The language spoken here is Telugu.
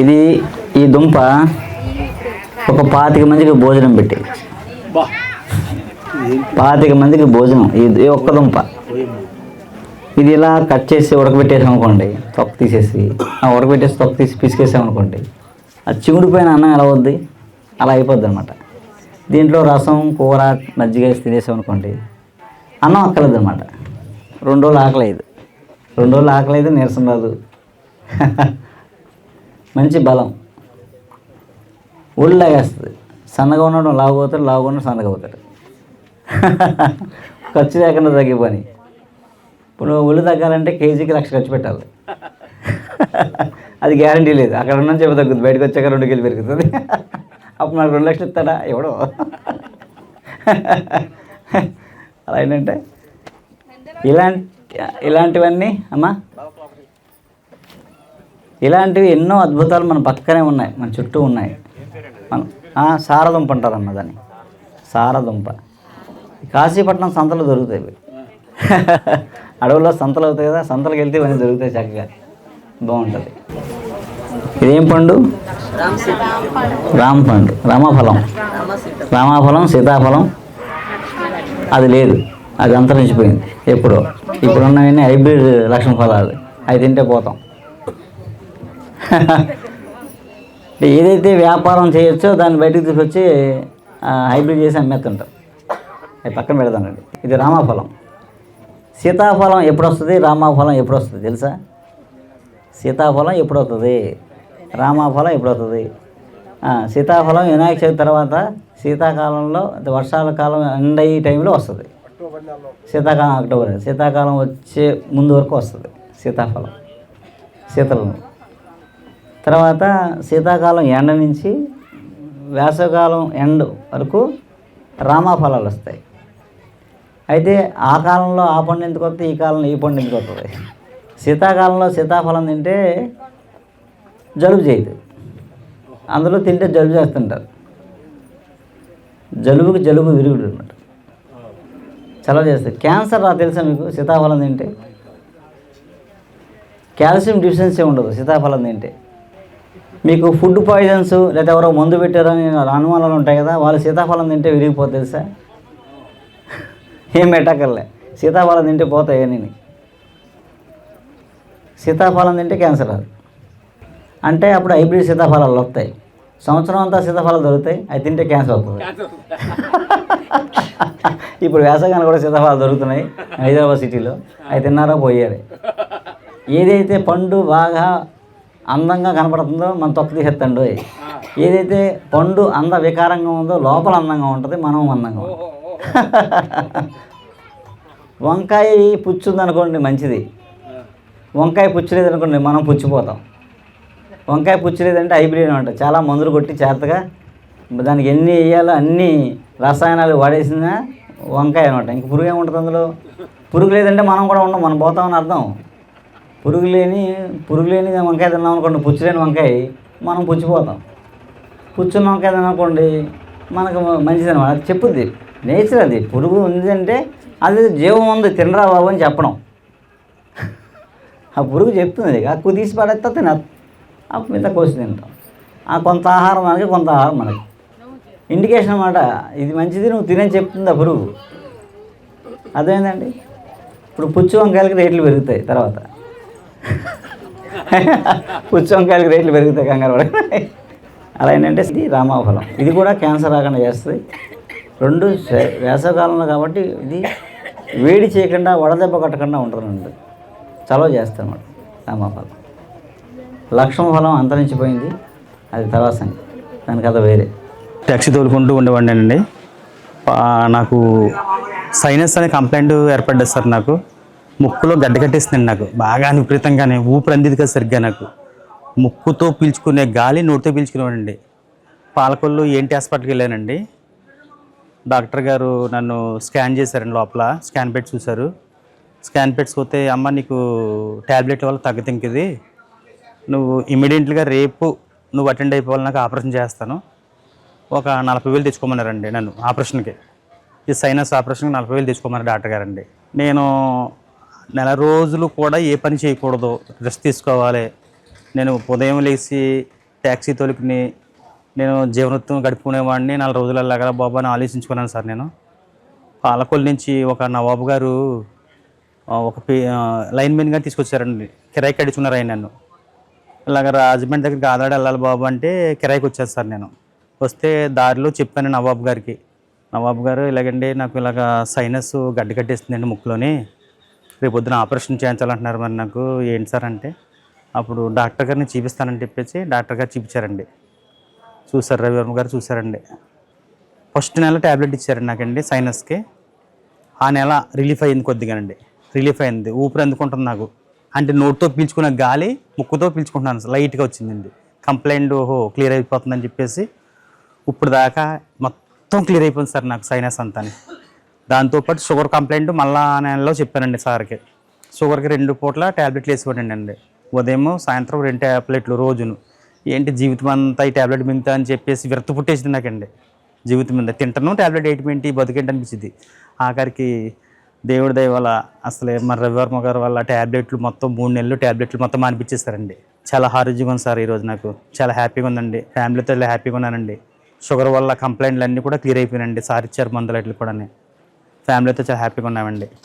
ఇది ఈ దుంప ఒక పాతిక మందికి భోజనం పెట్టి. పాతిక మందికి భోజనం. ఇది ఒక్క దుంప. ఇది ఇలా కట్ చేసి ఉడకబెట్టేసాం అనుకోండి తొక్క తీసేసి ఆ ఉడకబెట్టేసి తొక్క తీసి పిసికేసాం అనుకోండి అది చిగుడిపోయిన అన్నం ఎలా అవుద్ది? అలా అయిపోద్ది అనమాట దీంట్లో రసం కూర మజ్జిగ వేసి తినేసాం అనుకోండి అన్నం అక్కర్లేదు అనమాట రెండు రోజులు ఆకలేదు రెండు రోజులు ఆకలేదు నీరసం రాదు. మంచి బలం. ఒళ్ళు లాగేస్తుంది. సన్నగా ఉండడం లావు అవుతాడు లావుగా ఉండడం సన్నగా అవుతాడు ఖర్చు లేకుండా తగ్గే పని. ఇప్పుడు ఒళ్ళు తగ్గాలంటే కేజీకి లక్ష ఖర్చు పెట్టాలి. అది గ్యారంటీ లేదు. అక్కడ ఉన్న చెప్పి తగ్గుతుంది. బయటకు వచ్చాక రెండు కేజీలు పెరుగుతుంది. అప్పుడు నాకు రెండు లక్షలు ఇస్తాడా? ఎవడో. అలా ఏంటంటే ఇలాంటి ఇలాంటివన్నీ అమ్మా. ఇలాంటివి ఎన్నో అద్భుతాలు మన పక్కనే ఉన్నాయి మన చుట్టూ ఉన్నాయి. మనం సారదుంప అంటారన్న దాన్ని. సారదుంప. కాశీపట్నం సంతలు దొరుకుతాయి. ఇవి. అడవుల్లో సంతలు అవుతాయి కదా సంతలకు వెళ్తే ఇవన్నీ దొరుకుతాయి చక్కగా. బాగుంటుంది. ఇదేం పండు? రామ పండు రామఫలం. రామఫలం సీతాఫలం. అది లేదు. అది అంతరించిపోయింది. ఎప్పుడో. ఇప్పుడున్నవన్నీ హైబ్రిడ్ లక్ష్మీ ఫలాలు అవి తింటే పోతాం. ఏదైతే వ్యాపారం చేయొచ్చో దాన్ని బయటకు తీసుకొచ్చి హైబ్రిడ్ చేసి అమ్మేస్తుంటాం. అది పక్కన పెడతానండి. ఇది రామాఫలం. సీతాఫలం ఎప్పుడు వస్తుంది రామాఫలం ఎప్పుడు వస్తుంది తెలుసా? సీతాఫలం ఎప్పుడు వస్తుంది రామాఫలం ఎప్పుడు వస్తుంది సీతాఫలం వినాయక చవితి తర్వాత శీతాకాలంలో వర్షాల కాలం ఎండ్ అయ్యే టైంలో వస్తుంది. శీతాకాలం అక్టోబర్. శీతాకాలం వచ్చే ముందు వరకు వస్తుంది సీతాఫలం. శీతలం తర్వాత శీతాకాలం ఎండ నుంచి వేసవికాలం ఎండ్ వరకు రామాఫలాలు వస్తాయి. అయితే ఆ కాలంలో ఆ పండు ఎందుకు వస్తుంది ఈ కాలంలో ఈ పండు ఎందుకు వస్తుంది శీతాకాలంలో సీతాఫలం తింటే జలుబు చేయదు. అందులో తింటే జలుబు చేస్తుంటారు. జలుబుకి జలుబు విరుగుడు అనమాట చలవ చేస్తుంది క్యాన్సర్ రా తెలుసా మీకు? సీతాఫలం తింటే. కాల్షియం డిఫిషియన్సీ ఉండదు. సీతాఫలం తింటే. మీకు ఫుడ్ పాయిజన్స్ లేదా ఎవరో మందు పెట్టారని అనుమానాలు ఉంటాయి కదా వాళ్ళు సీతాఫలం తింటే విరిగిపోతుంది తెలుసా? ఏం పెట్టకర్లే సీతాఫలం తింటే పోతాయి నేను సీతాఫలం తింటే క్యాన్సర్ అది అంటే అప్పుడు హైబ్రిడ్ సీతాఫలాలు వస్తాయి. సంవత్సరం అంతా సీతాఫలాలు దొరుకుతాయి అవి తింటే క్యాన్సర్ అవుతుంది. ఇప్పుడు వేసవికాలం కూడా సీతాఫలాలు దొరుకుతున్నాయి హైదరాబాద్ సిటీలో. అవి తిన్నారో పోయారు ఏదైతే పండు బాగా అందంగా కనపడుతుందో మన తొక్క తీసేస్తండు ఏదైతే పండు అంద వికారంగా ఉందో లోపల అందంగా ఉంటుంది మనం అందంగా వంకాయ పుచ్చుందనుకోండి మంచిది. వంకాయ పుచ్చు లేదనుకోండి మనం పుచ్చిపోతాం. వంకాయ పుచ్చు లేదంటే హైబ్రిడ్ అనమాట చాలా మందులు కొట్టి చేతగా దానికి ఎన్ని వేయాలో అన్ని రసాయనాలు వాడేసిన వంకాయ అనమాట. ఇంక పురుగు ఏముంటుంది అందులో? పురుగు లేదంటే మనం కూడా ఉండం మనం పోతామని అర్థం. పురుగు లేని పురుగు లేని వంకాయ తిన్నాం అనుకోండి పుచ్చు లేని వంకాయ మనం పుచ్చిపోతాం. పుచ్చున్న వంకాయ తిన్నాం మనకు మంచిది అనమాట అది చెప్పుద్ది. నేచర్ అది. పురుగు ఉందంటే అది జీవం ఉంది తినరా బాబు అని చెప్పడం. ఆ పురుగు చెప్తుంది. అక్కు తీసి పడేస్తా తినదు అప్పుడు మీద కోసి తింటాం. ఆ కొంత ఆహారం మనకి కొంత ఆహారం మనకి. ఇండికేషన్ అనమాట ఇది మంచిది నువ్వు తినని చెప్తుంది ఆ పురుగు. అదేంటండి ఇప్పుడు పుచ్చు వంకాయలకి రేట్లు పెరుగుతాయి తర్వాత. పుచ్చంకాయలకు రేట్లు పెరుగుతాయి కంగారు పడకండి. అలా ఏంటంటే ఇది రామాఫలం. ఇది కూడా క్యాన్సర్ రాకుండా చేస్తుంది. రెండు వేసవకాలంలో వేసవికాలంలో కాబట్టి ఇది వేడి చేయకుండా వడదెబ్బ కట్టకుండా ఉంటుందండి. చలవ చేస్తాం అన్నమాట రామాఫలం. లక్ష్మ ఫలం అంతరించిపోయింది. అది తర్వాత సంగతి. దాని కథ వేరే. ట్యాక్సీ తోలుకుంటూ ఉండేవాడినండి నాకు సైనస్ అనే కంప్లైంట్ ఏర్పడ్డది సార్ నాకు. ముక్కులో గడ్డ కట్టేస్తుంది నాకు. బాగా విపరీతంగానే ఊపిరి అందిది కదా సరిగ్గా నాకు. ముక్కుతో పీల్చుకునే గాలి నోటితో పీల్చుకునేవాడండి పాలకొల్లు ఏంటి హాస్పిటల్కి వెళ్ళానండి. డాక్టర్ గారు నన్ను స్కాన్ చేశారండి లోపల. స్కాన్ పెట్టి చూశారు. స్కాన్ పెట్టి చూస్తే అమ్మ నీకు ట్యాబ్లెట్ వల్ల తగ్గుతుంది నువ్వు ఇమీడియట్గా రేపు నువ్వు అటెండ్ అయిపోవాలి నాకు ఆపరేషన్ చేస్తాను. ఒక నలభై వేలు తెచ్చుకోమన్నారండి నన్ను ఆపరేషన్కి. ఈ సైనస్ ఆపరేషన్కి నలభై వేలు తెచ్చుకోమన్నారు డాక్టర్ గారండి. నేను నెల రోజులు కూడా ఏ పని చేయకూడదు. రెస్ట్ తీసుకోవాలి. నేను ఉదయం లేచి ట్యాక్సీ తొలికిని నేను జీవనోత్తం గడుపుకునేవాడిని. నాలుగు రోజులు అలాగా బాబు అని ఆలోచించుకున్నాను సార్ నేను. పాలకొల్లు నుంచి ఒక నవాబు గారు ఒక లైన్మెన్గా తీసుకొచ్చారండి. కిరాయికి అడుచున్నారు ఆయన నన్ను. ఇలాగ రాజమండ్రి దగ్గరికి ఆదాడు వెళ్ళాలి బాబు అంటే కిరాయికి వచ్చాను సార్ నేను. వస్తే దారిలో చెప్పాను నవాబు గారికి. నవాబు గారు ఇలాగండి నాకు ఇలాగ సైనస్ గడ్డ కట్టేస్తుందండి ముక్కులోని. రేపు పొద్దున ఆపరేషన్ చేయించాలంటున్నారు మరి నాకు ఏంటి సార్ అంటే అప్పుడు డాక్టర్ గారిని చూపిస్తానని చెప్పేసి డాక్టర్ గారు చూపించారండి. చూసారు రవివర్మ గారు చూసారండి ఫస్ట్ నెల ట్యాబ్లెట్ ఇచ్చారండి నాకండి సైనస్కి. ఆ నెల రిలీఫ్ అయింది కొద్దిగానండి. రిలీఫ్ అయింది ఊపిరి అందుకుంటుంది నాకు. అంటే నోట్తో పీల్చుకున్న గాలి ముక్కుతో పీల్చుకుంటున్నాను లైట్గా వచ్చిందండి. కంప్లైంట్ ఓహో క్లియర్ అయిపోతుందని చెప్పేసి ఇప్పుడు దాకా మొత్తం క్లియర్ అయిపోయింది సార్ నాకు సైనస్ అంతా దాంతోపాటు షుగర్ కంప్లైంట్ మళ్ళా ఆ నెలలో చెప్పానండి సార్కి. షుగర్కి రెండు పూట్ల ట్యాబ్లెట్లు వేసిపోయానండి అండి ఉదయం సాయంత్రం రెండు ట్యాబ్లెట్లు రోజును. ఏంటి జీవితం అంతా ఈ ట్యాబ్లెట్ మింగుతా అని చెప్పేసి విరత పుట్టేసింది నాకండి. జీవితం మీద తింటాను ట్యాబ్లెట్ ఏంటి? బతికేంటి అనిపించింది. ఆఖరికి దేవుడి దయ వల్ల అసలే మన రవివర్మ గారు వల్ల ట్యాబ్లెట్లు మొత్తం మూడు నెలలు ట్యాబ్లెట్లు మొత్తం మానిపించేస్తారండి చాలా హారిజ్గా ఉంది సార్ ఈరోజు నాకు. చాలా హ్యాపీగా ఉందండి. ఫ్యామిలీతో ఇలా హ్యాపీగా ఉన్నానండి. షుగర్ వల్ల కంప్లైంట్లు అన్నీ కూడా క్లియర్ అయిపోయినాయండి. సార్ ఇచ్చారు మందులు కూడా ఫ్యామిలీతో చాలా హ్యాపీగా ఉన్నామండి.